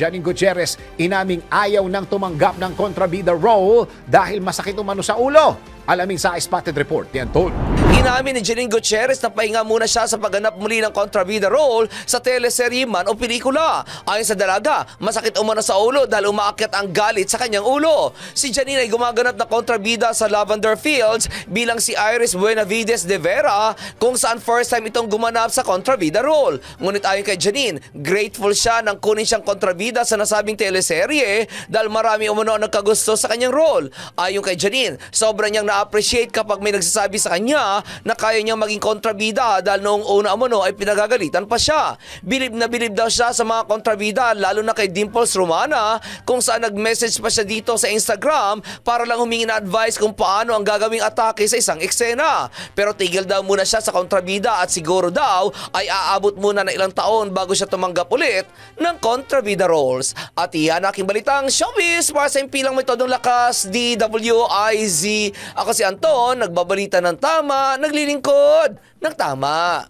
Janine Gutierrez inaming ayaw nang tumanggap ng kontrabida role dahil masakit umano sa ulo. Alamin sa Spotted Report ni Anton. Inamin ni Janine Gutierrez na pahinga muna siya sa pagganap muli ng kontrabida role sa teleserye man o pelikula. Ayon sa dalaga, masakit umano sa ulo dahil umaakyat ang galit sa kanyang ulo. Si Janine ay gumaganap na kontrabida sa Lavender Fields bilang si Iris Buenavides de Vera kung saan first time itong gumanap sa kontrabida role. Ngunit ayon kay Janine, grateful siya nang kunin siyang kontrabida sa nasabing teleserye dahil marami umano ang nagkagusto sa kanyang role. Ayon kay Janine, sobrang niyang na-appreciate kapag may nagsasabi sa kanya na kaya niyang maging kontrabida dahil noong una umano ay pinagagalitan pa siya. Bilib na bilib daw siya sa mga kontrabida lalo na kay Dimples Romana kung saan nag-message pa siya dito sa Instagram para lang humingi na advice kung paano ang gagawing atake sa isang eksena. Pero tigil daw muna siya sa kontrabida at siguro daw ay aabot muna ng ilang taon bago siya tumanggap ulit ng kontrabida roles. At iyan aking balitang showbiz para sa impilang may todong lakas DWIZ. Ako si Anton, nagbabalita ng tama, naglilingkod ng tama.